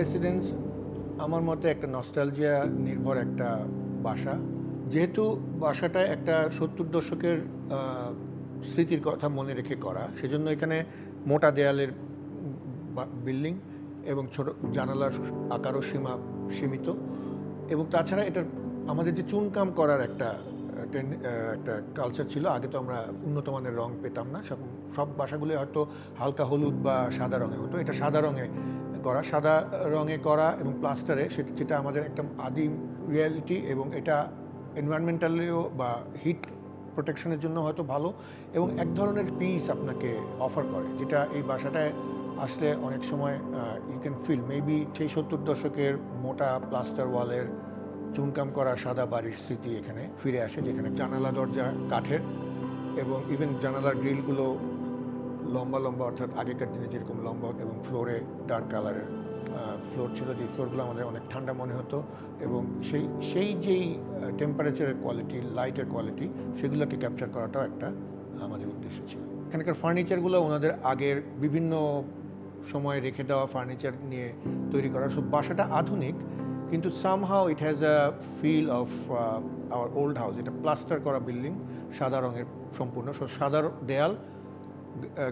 Residence আমার মতে একটা নস্টালজিয়া নির্ভর একটা বাসা। যেহেতু বাসাটা একটা সত্তর দশকের স্মৃতির কথা মনে রেখে করা, সেজন্য এখানে মোটা দেয়ালের বিল্ডিং এবং ছোট জানালার আকারও সীমা সীমিত। এবং তাছাড়া এটার, আমাদের যে চুনকাম করার একটা একটা কালচার ছিল। আগে তো আমরা উন্নত মানের রং পেতাম না। সব সব বাসাগুলো হয়তো হালকা হলুদ বা সাদা রঙে হতো। এটা সাদা রঙে করা, সাদা রঙে করা এবং প্লাস্টারে সেটা যেটা আমাদের একটা আদিম রিয়ালিটি এবং এটা এনভায়রনমেন্টালিও বা হিট প্রোটেকশনের জন্য হয়তো ভালো এবং এক ধরনের পিস আপনাকে অফার করে, যেটা এই বাসাটায় আসলে অনেক সময় ইউ ক্যান ফিল মেবি সেই সত্তর দশকের মোটা প্লাস্টার ওয়ালের চুনকাম করা সাদা বাড়ির স্মৃতি এখানে ফিরে আসে, যেখানে জানালা দরজা, কাঠের এবং ইভেন জানালার গ্রিলগুলো লম্বা লম্বা, অর্থাৎ আগেকার দিনে যেরকম লম্বা এবং ফ্লোরে ডার্ক কালারের ফ্লোর ছিল, যে ফ্লোরগুলো আমাদের অনেক ঠান্ডা মনে হতো এবং সেই সেই যেই টেম্পারেচারের কোয়ালিটি লাইটের কোয়ালিটি সেগুলোকে ক্যাপচার করাটাও একটা আমাদের উদ্দেশ্য ছিল। এখানকার ফার্নিচারগুলো ওনাদের আগের বিভিন্ন সময়ে রেখে দেওয়া ফার্নিচার নিয়ে তৈরি করা সব বাসাটা আধুনিক কিন্তু somehow it has a feel of our old house এটা প্লাস্টার করা বিল্ডিং সাদা রঙের সম্পূর্ণ। সো সাদা দেয়াল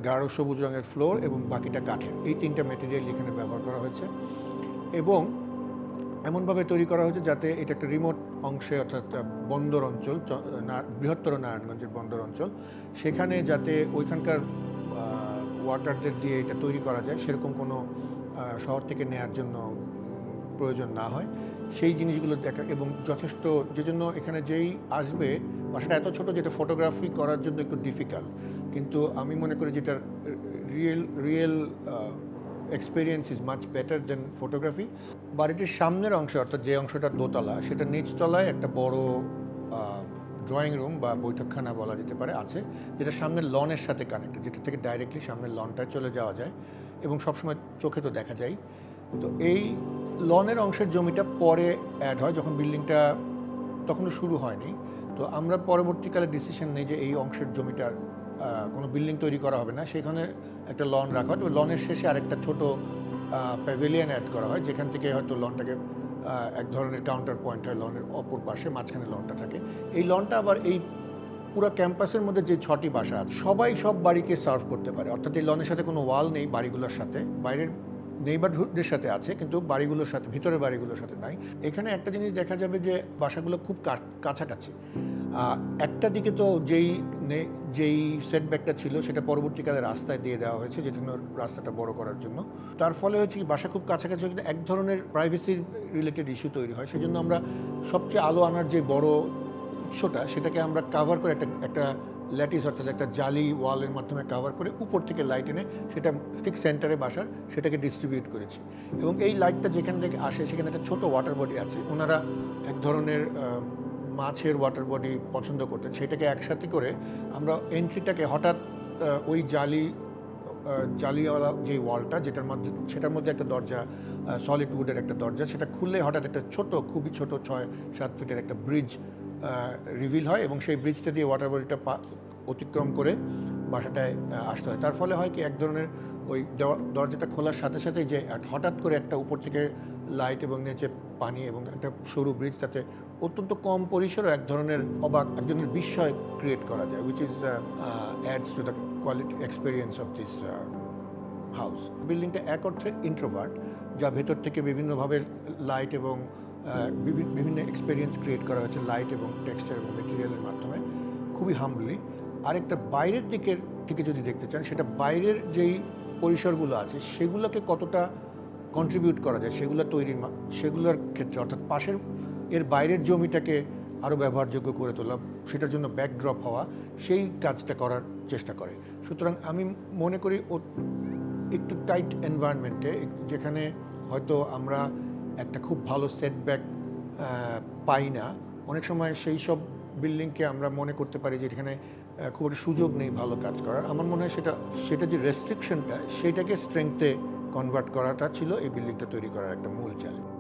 গাঢ় সবুজ রঙের ফ্লোর এবং বাকিটা কাঠের। এই তিনটা মেটেরিয়াল এখানে ব্যবহার করা হয়েছে। এবং এমনভাবে তৈরি করা হয়েছে যাতে এটা একটা রিমোট অংশে অর্থাৎ বন্দর অঞ্চল বৃহত্তর নারায়ণগঞ্জের বন্দর অঞ্চল। সেখানে যাতে ওইখানকার ওয়াটারদের দিয়ে এটা তৈরি করা যায়, সেরকম কোনো শহর থেকে নেয়ার জন্য প্রয়োজন না হয়, সেই জিনিসগুলো দেখা এবং যথেষ্ট যে জন্য এখানে যেই আসবে, বাসাটা এত ছোট যেটা ফটোগ্রাফি করার জন্য একটু ডিফিকাল্ট কিন্তু আমি মনে করি যেটা real real experience is much better than photography বাড়িটির সামনের অংশ, অর্থাৎ যে অংশটা দোতলা, সেটা নিচতলায় একটা বড় ড্রয়িং রুম বা বৈঠকখানা বলা যেতে পারে, আছে, যেটা সামনের লনের সাথে কানেক্টেড যেটা থেকে ডাইরেক্টলি সামনের লনটায় চলে যাওয়া যায়, এবং সবসময় চোখে তো দেখা যায়। তো এই লনের অংশের জমিটা পরে অ্যাড হয়, যখন বিল্ডিংটা তখনও শুরু হয়নি। তো আমরা পরবর্তীকালে ডিসিশন নেই যে এই অংশের জমিটার কোনো বিল্ডিং তৈরি করা হবে না। সেখানে একটা লন রাখা হয়। তো লনের শেষে আরেকটা ছোট প্যাভিলিয়ন অ্যাড করা হয়, যেখান থেকে হয়তো লনটাকে এক ধরনের কাউন্টার পয়েন্ট হয়, লনের অপর পাশে মাঝখানে লনটা থাকে। এই লনটা আবার এই পুরো ক্যাম্পাসের মধ্যে যে ছটি বাসা আছে, সবাই সব বাড়িকে সার্ভ করতে পারে। অর্থাৎ এই লনের সাথে কোনো ওয়াল নেই বাড়িগুলোর সাথে। বাইরের নেইবারহুডদের সাথে আছে, কিন্তু বাড়িগুলোর সাথে, ভিতরের বাড়িগুলোর সাথে নাই। এখানে একটা জিনিস দেখা যাবে যে বাসাগুলো খুব কাছাকাছি। একটা দিকে তো যেই যেই সেটব্যাকটা ছিল, সেটা পরবর্তীকালে রাস্তায় দিয়ে দেওয়া হয়েছে, যেটা রাস্তাটা বড় করার জন্য। তার ফলে হচ্ছে কি, বাসা খুব কাছাকাছি গেলে এক ধরনের প্রাইভেসির রিলেটেড ইস্যু তৈরি হয়। সেজন্য আমরা সবচেয়ে আলো আনার যে বড় উৎসটা, সেটাকে আমরা কাভার করে একটা একটা ল্যাটিস অর্থাৎ একটা জালি ওয়ালের মাধ্যমে কাভার করে উপর থেকে লাইট এনে সেটা ঠিক সেন্টারে বাসার সেটাকে ডিস্ট্রিবিউট করেছি। এবং এই লাইটটা যেখান থেকে আসে, সেখানে একটা ছোট ওয়াটার বডি আছে। ওনারা এক ধরনের মাছের ওয়াটার বডি পছন্দ করতেন। সেটাকে একসাথে করে আমরা এন্ট্রিটাকে হঠাৎ ওই জালি জালিওয়ালা যে ওয়ালটা, যেটার মধ্যে, সেটার মধ্যে একটা দরজা সলিড উডের একটা দরজা, সেটা খুললে হঠাৎ একটা ছোট, খুবই ছোট ছয় সাত ফিটের একটা ব্রিজ রিভিল হয় এবং সেই ব্রিজটা দিয়ে ওয়াটার বডিটা অতিক্রম করে বাসাটায় আসতে হয়। তার ফলে হয় কি, এক ধরনের ওই দরজাটা খোলার সাথে সাথে যে হঠাৎ করে একটা উপর থেকে লাইট এবং নিচে পানি এবং একটা সরু ব্রিজ তাতে অত্যন্ত কম পরিসরে এক ধরনের অবাক, এক ধরনের বিস্ময় ক্রিয়েট করা যায় which is adds to the quality experience of this house বিল্ডিংটা এক অর্থে ইন্ট্রোভার্ট যা ভেতর থেকে বিভিন্নভাবে লাইট এবং বিভিন্ন এক্সপিরিয়েন্স ক্রিয়েট করা হয়েছে লাইট এবং টেক্সচার এবং মেটেরিয়ালের মাধ্যমে। খুবই হাম্বলি আরেকটা বাইরের দিকের থেকে যদি দেখতে চান, সেটা বাইরের যেই পরিসরগুলো আছে, সেগুলোকে কতটা কন্ট্রিবিউট করা যায়, সেগুলো তৈরির সেগুলোর ক্ষেত্রে, অর্থাৎ পাশের, এর বাইরের জমিটাকে আরও ব্যবহারযোগ্য করে তোলা, সেটার জন্য ব্যাকড্রপ হওয়া, সেই কাজটা করার চেষ্টা করে। সুতরাং আমি মনে করি একটু টাইট এনভায়রনমেন্টে যেখানে হয়তো আমরা একটা খুব ভালো সেটব্যাক পাই না। অনেক সময় সেই সব বিল্ডিংকে আমরা মনে করতে পারি যে এখানে খুব একটা সুযোগ নেই ভালো কাজ করার। আমার মনে হয় সেটা সেটা যে রেস্ট্রিকশনটা সেটাকে স্ট্রেংথে কনভার্ট করাটা ছিল এই বিল্ডিংটা তৈরি করার একটা মূল চ্যালেঞ্জ